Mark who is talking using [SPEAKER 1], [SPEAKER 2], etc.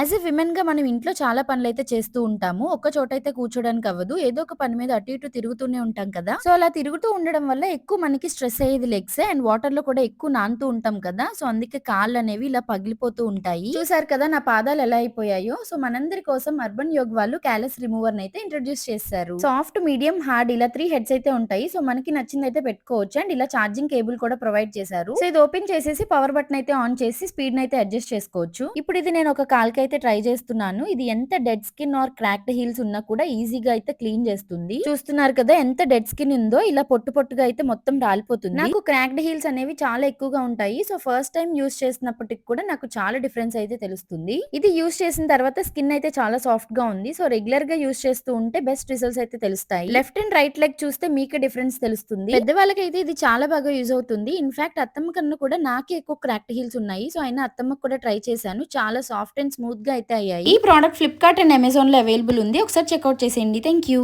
[SPEAKER 1] As a విమెన్‌గా మనం ఇంట్లో చాలా పనులైతే చేస్తూ ఉంటాము. ఒక్క చోటైతే కూర్చోడానికి అవ్వదు. ఏదో ఒక పని మీద అటు ఇటు తిరుగుతూనే ఉంటాం కదా! సో, అలా తిరుగుతూ ఉండడం వల్ల ఎక్కువ మనకి స్ట్రెస్ అయ్యేది లెగ్స్ అండ్ వాటర్లో కూడా ఎక్కువ నానుతూ ఉంటాం కదా! సో, అందుకే కాళ్ళు అనేవి ఇలా పగిలిపోతూ ఉంటాయి. చూసారు కదా నా పాదాలు ఎలా అయిపోయాయో. సో, మనందరి కోసం అర్బన్ యోగ్ వాళ్ళు క్యాలస్ రిమూవర్ అయితే ఇంట్రొడ్యూస్ చేశారు. సాఫ్ట్, మీడియం, హార్డ్ ఇలా త్రీ హెడ్స్ అయితే ఉంటాయి. సో, మనకి నచ్చింది అయితే పెట్టుకోవచ్చు అండ్ ఇలా ఛార్జింగ్ కేబుల్ కూడా ప్రొవైడ్ చేశారు. సో, ఇది ఓపెన్ చేసేసి పవర్ బటన్ అయితే ఆన్ చేసి స్పీడ్ అయితే అడ్జస్ట్ చేసుకోవచ్చు. ఇప్పుడు ఇది నేను ఒక అయితే ట్రై చేస్తున్నాను. ఇది ఎంత dead skin or cracked heels ఉన్నా కూడా ఈజీగా అయితే క్లీన్ చేస్తుంది. చూస్తున్నారు కదా ఎంత డెడ్ స్కిన్ ఉందో ఇలా పొట్టు పొట్టుగా అయితే మొత్తం రాలిపోతుంది. నాకు క్రాక్డ్ హీల్స్ అనేవి చాలా ఎక్కువగా ఉంటాయి. సో, ఫస్ట్ టైం యూస్ చేసినప్పటికి కూడా నాకు చాలా డిఫరెన్స్ అయితే తెలుస్తుంది. ఇది యూస్ చేసిన తర్వాత స్కిన్ అయితే చాలా సాఫ్ట్గా ఉంది. సో, రెగ్యులర్గా యూజ్ చేస్తూ ఉంటే బెస్ట్ రిజల్ట్స్ అయితే తెలుస్తాయి. లెఫ్ట్ అండ్ రైట్ లెగ్ చూస్తే మీకే డిఫరెన్స్ తెలుస్తుంది. పెద్దవాళ్ళకైతే ఇది చాలా బాగా యూజ్ అవుతుంది. ఇన్‌ఫాక్ట్ అత్తమ్మ కన్నా కూడా నాకే ఎక్కువ క్రాక్ట్ హీల్స్ ఉన్నాయి. సో, అయినా అత్తమ్మకి కూడా ట్రై చేశాను. చాలా సాఫ్ట్ అండ్ స్మూత్ స్మూత్‌గా అయితే అయ్యాయి. ఈ ప్రొడక్ట్ ఫ్లిప్‌కార్ట్ అండ్ అమెజాన్‌లో అవైలబుల్ ఉంది. ఒకసారి చెక్‌ఔట్ చేసేయండి. Thank you.